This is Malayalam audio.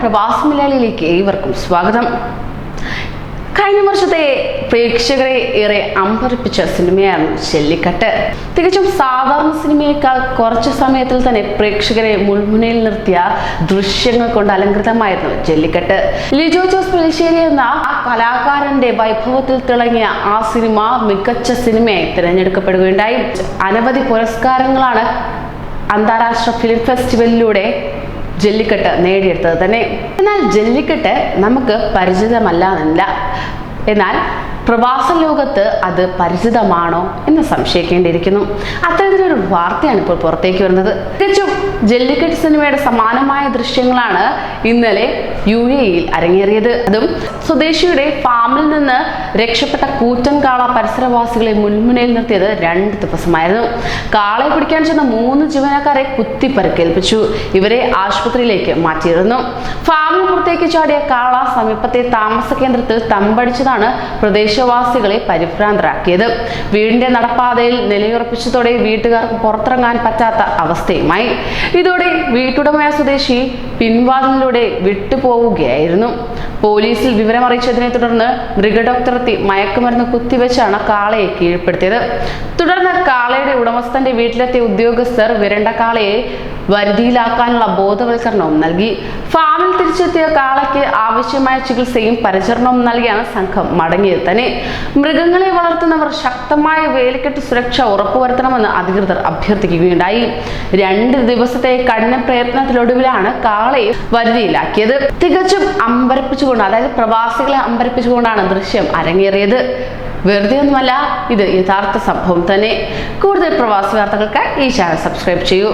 പ്രവാസി മലയാളിയിലേക്ക് ഏവർക്കും സ്വാഗതം. കഴിഞ്ഞ വർഷത്തെ പ്രേക്ഷകരെ ഏറെ അമ്പരപ്പിച്ച സിനിമയായിരുന്നു ചെല്ലിക്കട്ട് തികച്ചും സാധാരണ സിനിമയേക്കാൾ കുറച്ച് സമയത്തിൽ തന്നെ പ്രേക്ഷകരെ മുൾമുനയിൽ നിർത്തിയ ദൃശ്യങ്ങൾ കൊണ്ട് അലങ്കൃതമായിരുന്നു ജെല്ലിക്കട്ട് ലിജോ ജോസ് പെലിശ്ശേരി എന്ന ആ കലാകാരന്റെ വൈഭവത്തിൽ തിളങ്ങിയ ആ സിനിമ മികച്ച സിനിമയായി തിരഞ്ഞെടുക്കപ്പെടുകയുണ്ടായി. അനവധി പുരസ്കാരങ്ങളാണ് അന്താരാഷ്ട്ര ഫിലിം ഫെസ്റ്റിവലിലൂടെ ജല്ലിക്കെട്ട് നേടിയെടുത്തത് തന്നെ. എന്നാൽ ജല്ലിക്കെട്ട് നമുക്ക് പരിചിതമല്ല എന്നല്ല. എന്നാൽ പ്രവാസ ലോകത്ത് അത് പരിചിതമാണോ എന്ന് സംശയിക്കേണ്ടിയിരിക്കുന്നു. അത്തരത്തിലൊരു വാർത്തയാണ് ഇപ്പോൾ പുറത്തേക്ക് വരുന്നത്. തികച്ചും ജെല്ലിക്കെട്ട് സിനിമയുടെ സമാനമായ ദൃശ്യങ്ങളാണ് ഇന്നലെ യു എയിൽ അരങ്ങേറിയത്. അതും സ്വദേശിയുടെ ഫാമിൽ നിന്ന് രക്ഷപ്പെട്ട കൂറ്റൻ കാള പരിസരവാസികളെ മുൻമുനയിൽ നിർത്തിയത് രണ്ട് ദിവസമായിരുന്നു. കാളയെ പിടിക്കാൻ ചെന്ന മൂന്ന് ജീവനക്കാരെ കുത്തി പരിക്കേൽപ്പിച്ചു ഇവരെ ആശുപത്രിയിലേക്ക് മാറ്റിയിരുന്നു. ഫാമിന് പുറത്തേക്ക് ചാടിയ കാള സമീപത്തെ താമസ കേന്ദ്രത്തിൽ തമ്പടിച്ചതാണ് പ്രദേശവാസികളെ പരിഭ്രാന്തരാക്കിയത്. വീടിന്റെ നടപ്പാതയിൽ നിലയുറപ്പിച്ചതോടെ വീട്ടുകാർക്ക് പുറത്തിറങ്ങാൻ പറ്റാത്ത അവസ്ഥയുമായി. ഇതോടെ വീട്ടുടമയ സ്വദേശി പിൻവാതിലൂടെ വിട്ടുപോവുകയായിരുന്നു. പോലീസിൽ വിവരമറിയിച്ചതിനെ തുടർന്ന് മൃഗഡോക്ടറെത്തി മയക്കുമരുന്ന് കുത്തിവെച്ചാണ് കാളയെ കീഴ്പ്പെടുത്തിയത്. തുടർന്ന് കാളയുടെ ഉടമസ്ഥന്റെ വീട്ടിലെത്തിയ ഉദ്യോഗസ്ഥർ വിരണ്ട കാളയെ വരുതിയിലാക്കാനുള്ള ബോധവൽക്കരണവും നൽകി. ഫാമിൽ തിരിച്ചെത്തിയ കാളയ്ക്ക് ആവശ്യമായ ചികിത്സയും പരിചരണവും നൽകിയാണ് സംഘം മടങ്ങിയത് തന്നെ. മൃഗങ്ങളെ വളർത്തുന്നവർ ശക്തമായ വേലിക്കെട്ട് സുരക്ഷ ഉറപ്പുവരുത്തണമെന്ന് അധികൃതർ അഭ്യർത്ഥിക്കുകയുണ്ടായി. രണ്ട് ദിവസത്തെ കഠിന പ്രയത്നത്തിലൊടുവിലാണ് കാളയെ വരുതിയിലാക്കിയത്. തികച്ചും അമ്പരപ്പിച്ചുകൊണ്ട് അതായത് പ്രവാസികളെ അമ്പരപ്പിച്ചുകൊണ്ടാണ് ദൃശ്യം അരങ്ങേറിയത്. വെറുതെ ഒന്നുമല്ല ഇത് യഥാർത്ഥ സംഭവം തന്നെ. കൂടുതൽ പ്രവാസി വാർത്തകൾക്ക് ഈ ചാനൽ സബ്സ്ക്രൈബ് ചെയ്യൂ.